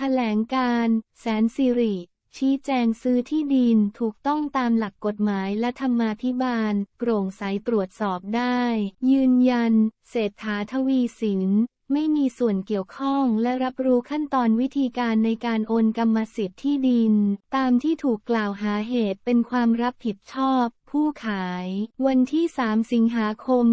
แถลงการ แสนสิริ ชี้แจงซื้อที่ดินถูกต้องตามหลักกฎหมายและธรรมาภิบาลโปร่งใสตรวจสอบได้ ยืนยัน เศรษฐาทวีสิน ไม่มีส่วนเกี่ยวข้องและรับรู้ขั้นตอนวิธีการในการโอนกรรมสิทธิ์ที่ดิน ตามที่ถูกกล่าวหาเหตุเป็นความรับผิดชอบ ผู้ขาย วันที่ 3 สิงหาคม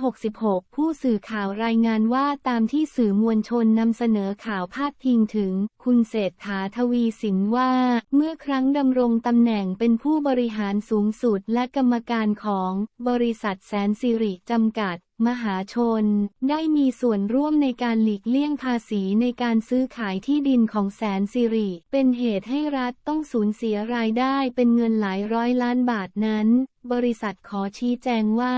2566 ผู้สื่อข่าวรายงานว่าตามที่สื่อมวลชนนำเสนอข่าวพาดพิงถึง คุณเศรษฐาทวีสินว่า เมื่อครั้งดำรงตำแหน่งเป็นผู้บริหารสูงสุดและกรรมการของ บริษัทแสนสิริจำกัด มหาชน ได้มีส่วนร่วมในการหลีกเลี่ยงภาษีในการซื้อขายที่ดินของแสนสิริ เป็นเหตุให้รัฐต้องสูญเสียรายได้เป็นเงินหลายร้อยล้านบาทนั้น บริษัทขอชี้แจงว่า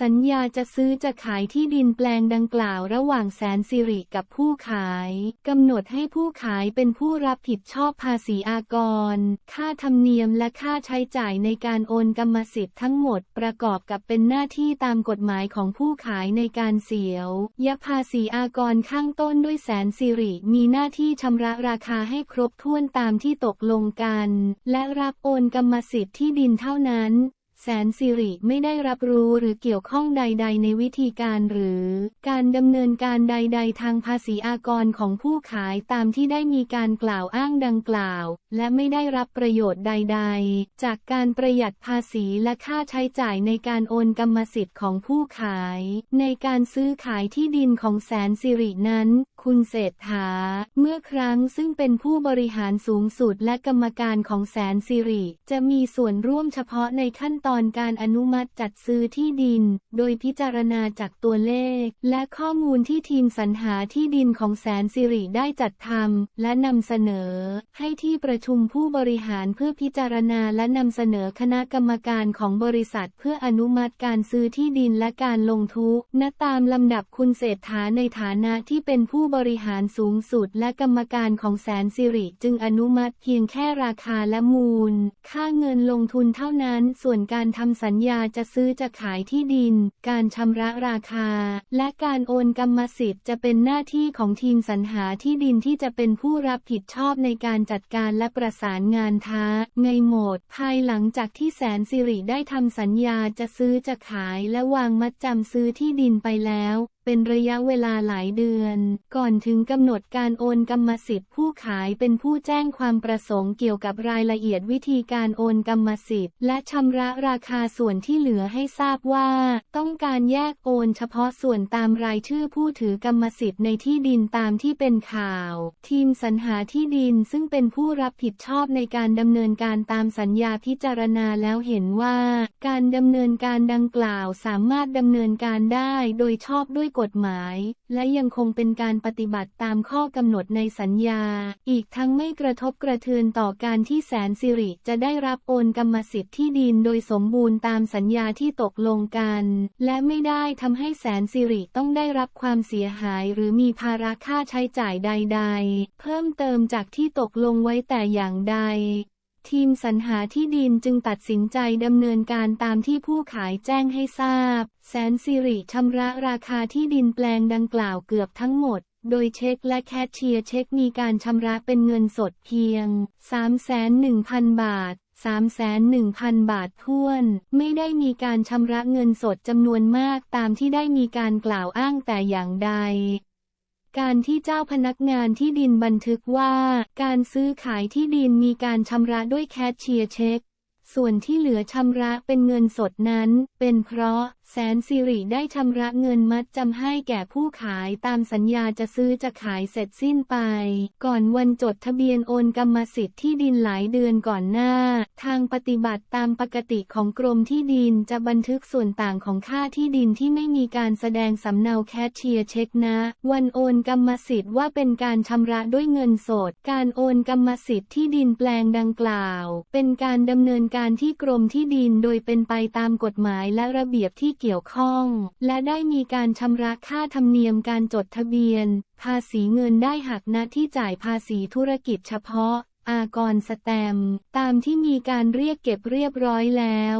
สัญญาจะซื้อจะขายที่ดินแปลงดังกล่าวระหว่างแสนสิริกับผู้ขายกำหนดให้ผู้ขายเป็นผู้รับผิดชอบภาษีอากร ค่าธรรมเนียมและค่าใช้จ่ายในการโอนกรรมสิทธิ์ทั้งหมดประกอบกับเป็นหน้าที่ตามกฎหมายของผู้ขายในการเสียวยภาษีอากรข้างต้นด้วยแสนสิริมีหน้าที่ชำระราคาให้ครบถ้วนตามที่ตกลงกัน และรับโอนกรรมสิทธิ์ที่ดินเท่านั้น แสนสิริไม่ได้รับรู้หรือเกี่ยวข้องใด ๆ ในวิธีการหรือ การดำเนินการใด ๆ ทางภาษีอากรของผู้ขายตามที่ได้มีการกล่าวอ้างดังกล่าว และไม่ได้รับประโยชน์ใด ๆ จากการประหยัดภาษีและค่าใช้จ่ายในการโอนกรรมสิทธิ์ของผู้ขาย ในการซื้อขายที่ดินของแสนสิรินั้น คุณเศรษฐา เมื่อครั้งซึ่งเป็นผู้บริหารสูงสุดและกรรมการของแสนสิริ จะมีส่วนร่วมเฉพาะในขั้นตอนการอนุมัติจัดซื้อที่ดิน โดยพิจารณาจากตัวเลข และข้อมูลที่ทีมสรรหาที่ดินของแสนสิริได้จัดทำและนำเสนอ ให้ที่ประชุมผู้บริหารเพื่อพิจารณาและนำเสนอคณะกรรมการของบริษัทเพื่ออนุมัติการซื้อที่ดินและการลงทุนณตามลำดับคุณเศรษฐาในฐานะที่เป็นผู้บริหารสูงสุดและกรรมการของแสนสิริจึงอนุมัติเพียงแค่ราคาและมูล ค่าเงินลงทุนเท่านั้นส่วนการการทำสัญญาจะซื้อจะขายที่ดิน การชำระราคา และการโอนกรรมสิทธิ์จะเป็นหน้าที่ของทีมสรรหาที่ดินที่จะเป็นผู้รับผิดชอบในการจัดการและประสานงานท้าไงโหมด ภายหลังจากที่แสนสิริได้ทำสัญญาจะซื้อจะขายและวางมัดจำซื้อที่ดินไปแล้ว เป็นระยะเวลาหลายเดือน ก่อนถึงกำหนดการโอนกรรมสิทธิ์ผู้ขายเป็นผู้แจ้งความประสงค์เกี่ยวกับรายละเอียดวิธีการโอนกรรมสิทธิ์ และชำระราคาส่วนที่เหลือให้ทราบว่า ต้องการแยกโอนเฉพาะส่วนตามรายชื่อผู้ถือกรรมสิทธิ์ในที่ดินตามที่เป็นข่าว ทีมสรรหาที่ดินซึ่งเป็นผู้รับผิดชอบในการดำเนินการตามสัญญาพิจารณาแล้วเห็นว่า การดำเนินการดังกล่าวสามารถดำเนินการได้โดยชอบด้วยกฎหมาย และยังคงเป็นการปฏิบัติตามข้อกำหนดในสัญญา อีกทั้งไม่กระทบกระเทือนต่อการที่แสนสิริจะได้รับโอนกรรมสิทธิ์ที่ดินโดยสมบูรณ์ตามสัญญาที่ตกลงกัน และไม่ได้ทำให้แสนสิริต้องได้รับความเสียหายหรือมีภาระค่าใช้จ่ายใด ๆ เพิ่มเติมจากที่ตกลงไว้แต่อย่างใด ทีมสรรหาที่ดินจึงตัดสินใจดำเนินการตามที่ผู้ขายแจ้งให้ทราบ แสนสิริชำระราคาที่ดินแปลงดังกล่าวเกือบทั้งหมด โดยเช็คและแคชเชียร์เช็คมีการชำระเป็นเงินสดเพียง 3,100,000 บาท 3,100,000 บาทท้วน ไม่ได้มีการชำระเงินสดจำนวนมากตามที่ได้มีการกล่าวอ้างแต่อย่างใด การที่เจ้าพนักงานที่ดินบันทึกว่า การซื้อขายที่ดินมีการชำระด้วยแคชเชียร์เช็ค ส่วนที่เหลือชำระเป็นเงินสดนั้น เป็นเพราะ แสนสิริได้ชำระเงินมัดจำให้แก่ผู้ขายตามสัญญาจะซื้อจะขายเสร็จสิ้นไป ก่อนวันจดทะเบียนโอนกรรมสิทธิ์ที่ดินหลายเดือนก่อนหน้า ทางปฏิบัติตามปกติของกรมที่ดินจะบันทึกส่วนต่างของค่าที่ดินที่ไม่มีการแสดงสำเนาแคชเชียร์เช็คนะ วันโอนกรรมสิทธิ์ว่าเป็นการชำระด้วยเงินสด การโอนกรรมสิทธิ์ที่ดินแปลงดังกล่าว เป็นการดำเนินการที่กรมที่ดินโดยเป็นไปตามกฎหมายและระเบียบที่เกี่ยวข้อง และได้มีการชำระค่าธรรมเนียมการจดทะเบียน ภาษีเงินได้หักณที่จ่ายภาษีธุรกิจเฉพาะ อากรสแตม ตามที่มีการเรียกเก็บเรียบร้อยแล้ว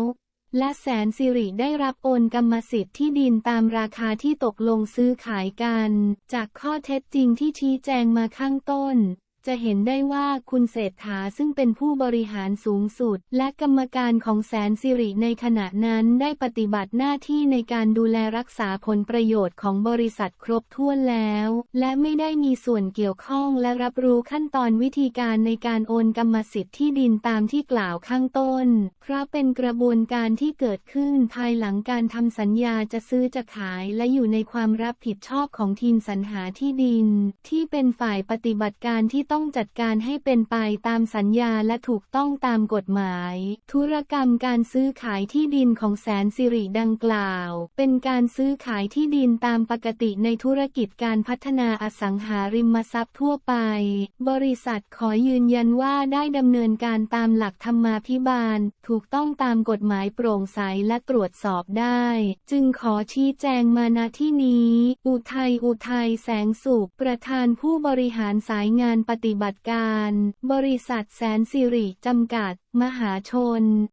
และแสนสิริได้รับโอนกรรมสิทธิ์ที่ดินตามราคาที่ตกลงซื้อขายกัน จากข้อเท็จจริงที่ชี้แจงมาข้างต้น จะเห็นได้ว่าคุณเศรษฐาซึ่งเป็นผู้บริหารสูงสุด และกรรมการของแสนสิริในขณะนั้นได้ปฏิบัติหน้าที่ในการดูแลรักษาผลประโยชน์ของบริษัทครบถ้วนแล้ว และไม่ได้มีส่วนเกี่ยวข้องและรับรู้ขั้นตอนวิธีการในการโอนกรรมสิทธิ์ที่ดินตามที่กล่าวข้างต้น เพราะเป็นกระบวนการที่เกิดขึ้นภายหลังการทำสัญญาจะซื้อจะขายและอยู่ในความรับผิดชอบของทีมสรรหาที่ดิน ที่เป็นฝ่ายปฏิบัติการที่ต้อง้องจัดการให้เป็นไปตามสัญญาและถูกต้องตามกฎหมาย ธุรกรรมการซื้อขายที่ดินของแสนสิริดังกล่าว เป็นการซื้อขายที่ดินตามปกติในธุรกิจการพัฒนาอสังหาริมทรัพย์ทั่วไป บริษัทขอยืนยันว่าได้ดำเนินการตามหลักธรรมาภิบาล ถูกต้องตามกฎหมายโปร่งใสและตรวจสอบได้ จึงขอชี้แจงมาณที่นี้ อุทัยอุทัยแสงสุขประธานผู้บริหารสายงานปฏิฏิบัติการ บริษัทแสนสิริจำกัด มหาชน